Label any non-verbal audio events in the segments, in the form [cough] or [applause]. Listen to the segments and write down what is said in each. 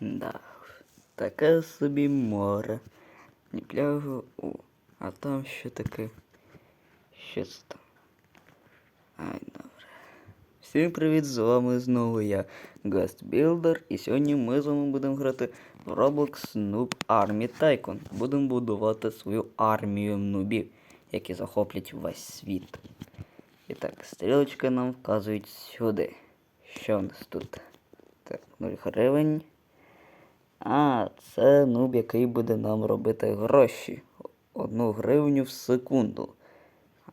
Да, таке собі море. Ні пляжу, о, а там що таке? Що це там? Ай, добре. Всім привіт, з вами знову я, Builder, і сьогодні ми з вами будемо грати в Roblox Noob Army Tycoon. Будемо будувати свою армію нубів, які захоплять весь світ. І так, стрілочки нам вказують сюди. Що в нас тут? Так, 0 гривень. А, це нуб, який буде нам робити гроші. Одну гривню в секунду.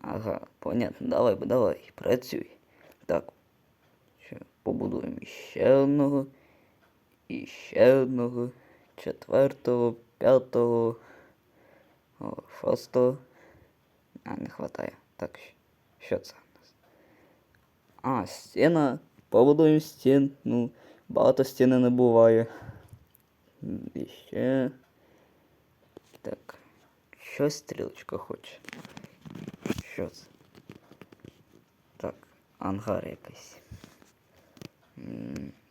Ага, понятно, давай, давай, працюй. Так. Що, побудуємо ще одного. І ще одного. Четвертого, п'ятого. Шостого. А, не хватає. Так, що це у нас? А, стіна. Побудуємо стін. Ну, багато стіни не буває. І ще. Так. Що стрілочка хоче? Що це? Так, ангар якийсь.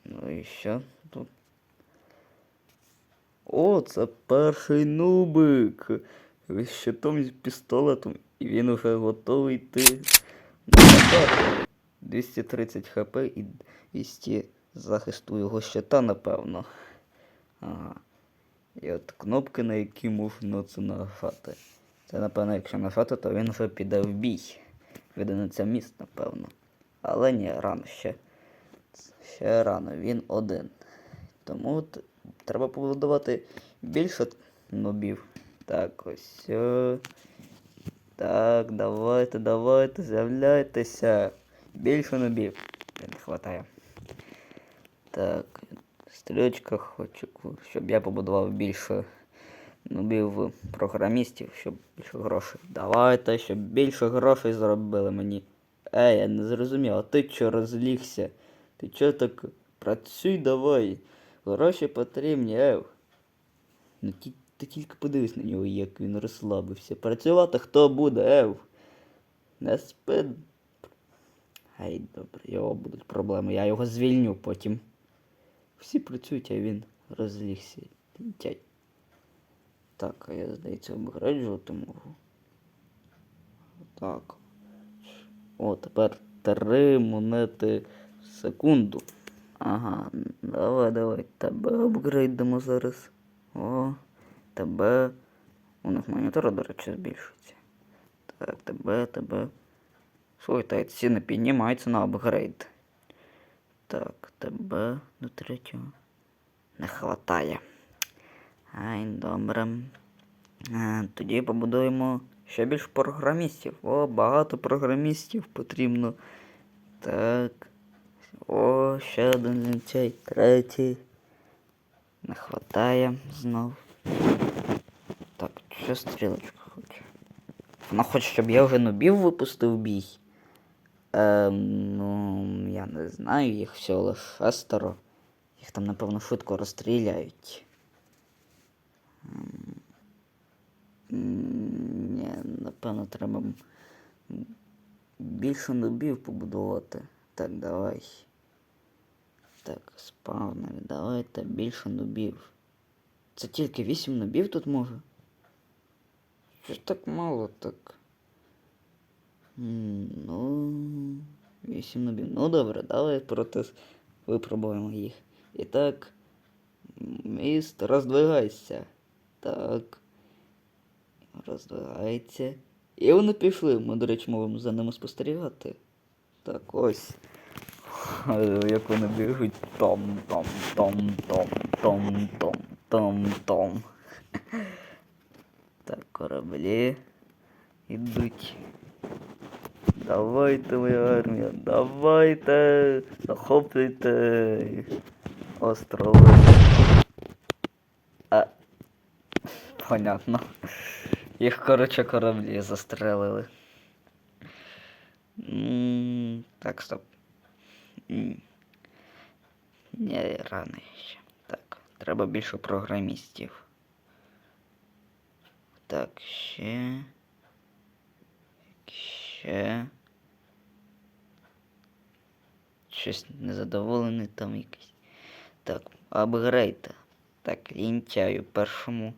Ну і що тут? О, це перший нубик. З щитом з пістолетом. І він уже готовий йти 230 хп і 200 захисту його щита, напевно. Ага. І от кнопки, на які можна це нажати. Це, напевно, якщо нажати, то він вже піде в бій. Виданеться міст, напевно. Але ні, рано ще. Ще рано, він один. Тому от треба побудувати більше нобів. Так, ось. о. Так, давайте, давайте, з'являйтеся. Більше нобів. Не вистачає. Так, стрілочка хочу, щоб я побудував більше нубів програмістів, щоб більше грошей. Давайте, щоб більше грошей зробили мені. Ей, я не зрозумів, а ти чо розлігся? Ти чо так працюй давай? Гроші потрібні, ев. Ну ті, ти тільки подивись на нього, як він розслабився. Працювати хто буде, ев? Не спи. Ай, добре, його будуть проблеми. Я його звільню потім. Всі працюють, а він розлігся. Тять. Так, а я, здається, обграджувати можу. Так. О, тепер три монети в секунду. Ага, давай, давай. Тебе апгрейдимо зараз. О, тебе. У них монітор, до речі, збільшується. Так, тебе, тебе. Слухай, та ціни піднімаються на апгрейд. Так, тебе до третього. Не хватає. Ай, добре. Е, Тоді побудуємо ще більше програмістів. О, багато програмістів потрібно. Так. О, ще один цей, третій. Не хватає знов. Так, що стрілочка хоче? Вона хоче, щоб я вже нубів випустив бій. Ем, ну, я не знаю, їх всього лише шестеро. Їх там, напевно, швидко розстріляють. Ем, Ні, напевно, треба більше нубів побудувати. Так, давай. Так, спавнери, давайте більше нубів. Це тільки 8 нубів тут може? Що ж так мало так? Ну, 8 нубів. Ну добре, давай проти випробуємо їх. І так, міст, роздвигайся. Так. Роздвигається. І вони пішли. Ми, до речі, можемо за ними спостерігати. Так, ось. Як вони біжуть. Том, том, том, том, том, том, том, том. [laughs] Так, кораблі ідуть. Давайте, моя армія, давайте, захоплюйте острови. А, понятно. Їх, коротше, кораблі застрелили. М, Так, стоп. Ні, рано ще. Так, треба більше програмістів. Так, ще. Ще. Щось незадоволений там якийсь. Так, апгрейд. Так, лінтяю першому.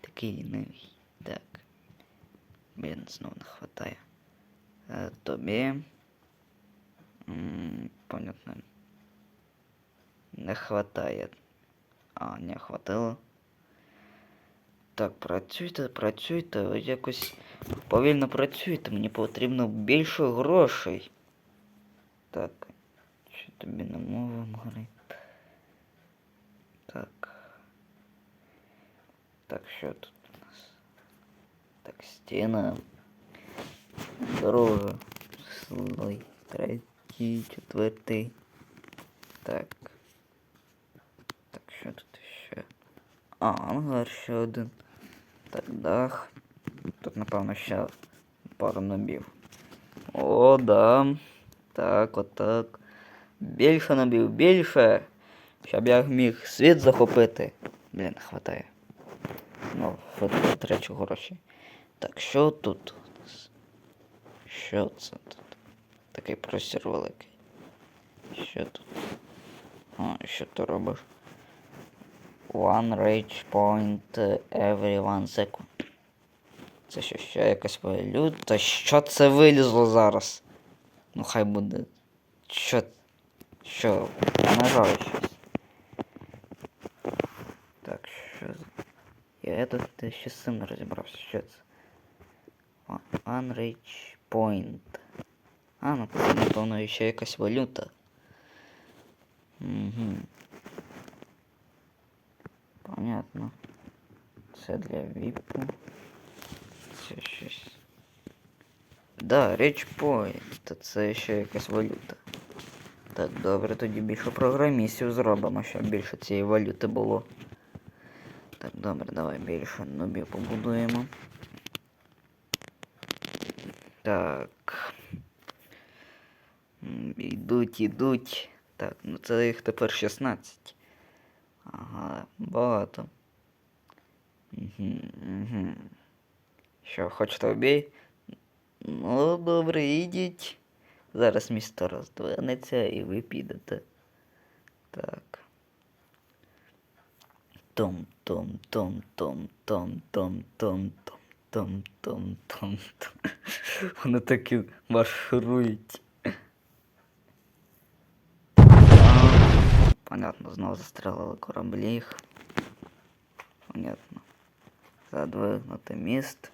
Такий лінивий. Так. Блін, знову не хватає. Е, тобі. М, понятно. Не хватає. А, не хватило. Так, працюйте, працюйте, якось повільно працюйте, мені потрібно більше грошей. Так, що тобі не мовимо гри? Так. Так, що тут у нас? Так, стіна. Дорога. Слой. Третій, четвертий. Так. Так, що тут ще? А, ангар ще один. Так, дах. Тут, напевно, ще пару набів. О, да. Так, отак. Більше набів, більше. Щоб я міг світ захопити. Блін, хватає. Ну, витрачу гроші. Так, що тут? Що це тут? Такий простір великий. Що тут? А, що ти робиш? One rage point every one second. Це що, ще якась валюта? Що це вилізло зараз? Ну хай буде. Що? Що? Нажав щось. Так, що Я тут ще з цим не розібрався, що це. Unreach Point. А, ну це напевно ще якась валюта. Угу. Понятно. Це для віпу. Це щось. Да, Point. Це ще якась валюта. Так, добре, тоді більше програмістів зробимо, щоб більше цієї валюти було. Так, добре, давай більше нобів побудуємо. Так. Йдуть, йдуть. Так, ну це їх тепер 16. Ага, багато. Угу, угу. Що, хочете обій? Ну, добре, ідіть. Зараз місто роздвинеться і ви підете. Так. Том том том том том том том том том том том том Вони такі марширують. Понятно, знову застрелили кораблі. Понятно. Задвигнути міст.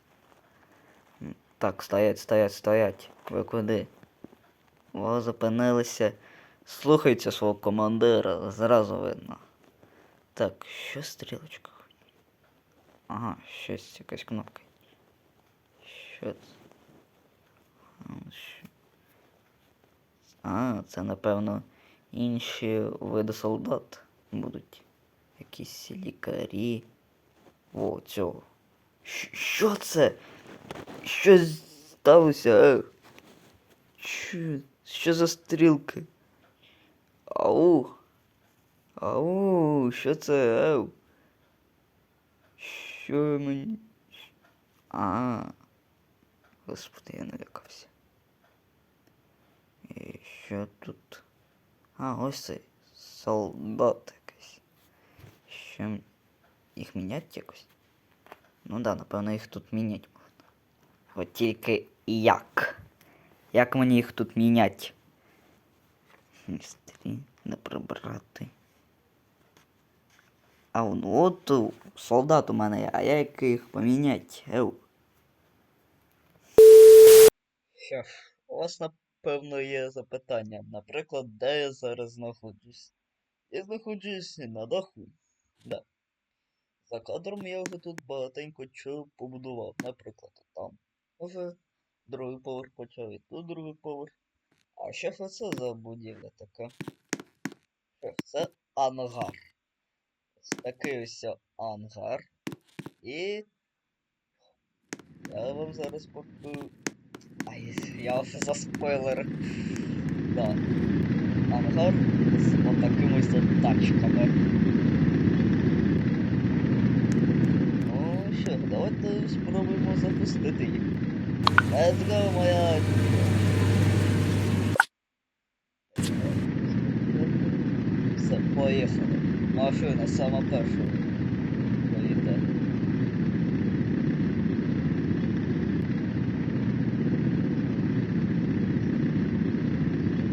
Так, стоять, стоять, стоять. Ви куди? Ви зупинилися. Слухайте свого командира, зразу видно. Так, що стрілочка? Ага, щось, якась кнопка. Що це? А, це, напевно, інші види солдат будуть. Якісь лікарі. О, цього. Що це? Що сталося? Е? Що? Що за стрілки? Ау. Ау, що це? Ау? Що мені? А. Господи, я налякався. І що тут? А, ось цей солдат якийсь. Що м- їх мінять якось? Ну да, напевно, їх тут мінять можна. От тільки як? Як мені їх тут? Містері не прибрати. А ну от солдат у мене є, а як їх. Що ж, у вас напевно є запитання. Наприклад, де я зараз знаходжусь? Я знаходжусь на даху. Да. За кадром я вже тут багатенько чого побудував. Наприклад, там вже другий поверх почав і тут другий поверх. А що ж це за будівля така? Що це ангар. Ось такий ось ангар. І я вам зараз покажу. Ай, я вже за спойлер. Да. Ангар з отакими ось тачками. Ну що, давайте спробуємо запустити їх. Let's go, моя. Все, поїхали. машина сама перша поїде.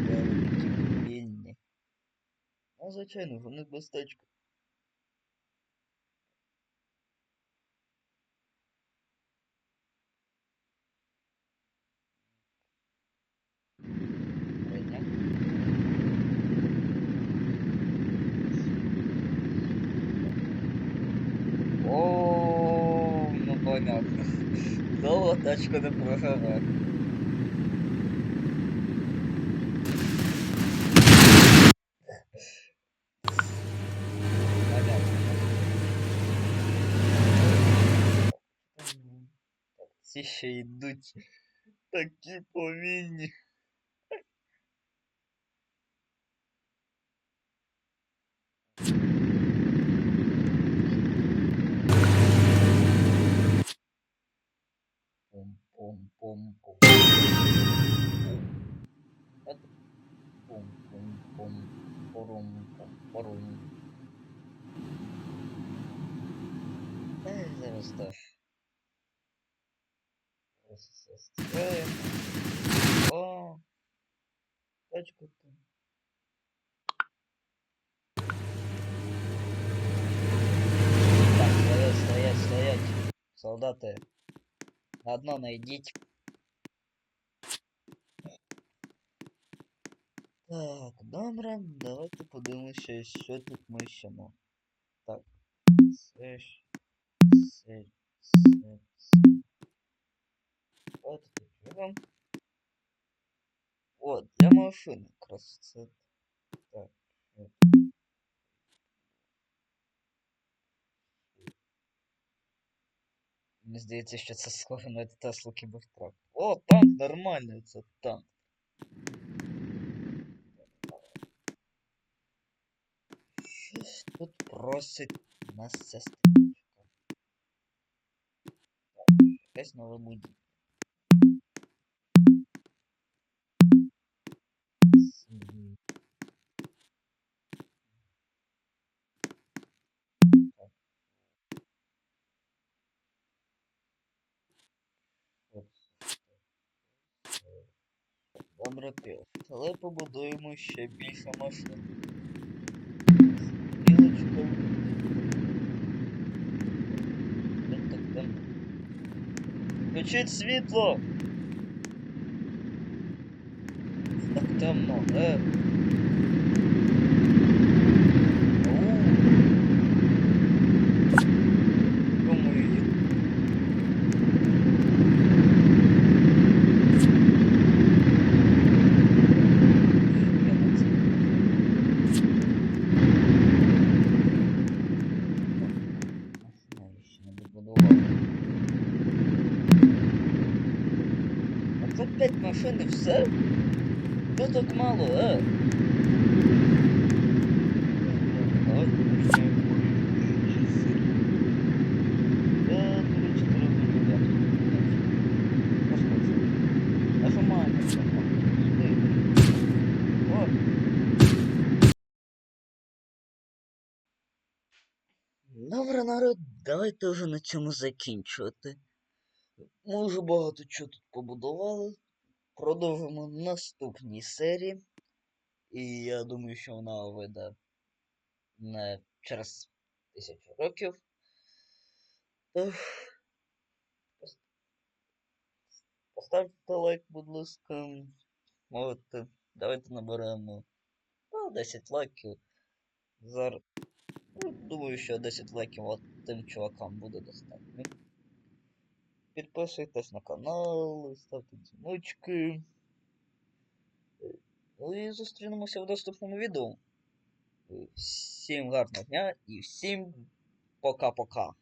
Такі повільні. Ну, звичайно, вони безпечно. Видно? [laughs] ну понятно. Довго тачка не проживе. Понятно. Так, ці ще йдуть такі повільні. Пум-пум-пум-пум. Это пум-пум-пум. Порум-пум-порум. Зараз так. Зараз. О, тачку там. Так, стоять, стоять, стоять. Солдати. На дно найдіть. Так, добре, давайте подивимося, що тут ми ще мо. Так. Це ж. Це. Це. це. От тут живем. От, для машини якраз Мені здається, що це схоже на Теслу Кібертрак. О, танк нормальний, це танк. Щось тут просить нас ця стрічка. Якась нова будівля. Добре. Але побудуємо ще більше машин. Так. Включіть світло! Так темно, е. Ау. Думаю, я на це. Машина ще не добудувала. А тут 5 машин і все? Що так мало, е? Давай включаємо часи. Я, до речі, треба додати. Послухай. Нажимаємо. Сюди. О. Добре, народ, давайте вже на цьому закінчувати. Ми вже багато чого тут побудували. Продовжимо в наступній серії. І я думаю, що вона вийде не через тисячу років. Поставте лайк, будь ласка. Можете. Давайте наберемо ну, 10 лайків. Зараз. Ну, думаю, що 10 лайків от тим чувакам буде достатньо. Підписуйтесь на канал, ставте дзвіночки. Ну і зустрінемося в наступному відео. Всім гарного дня і всім пока-пока.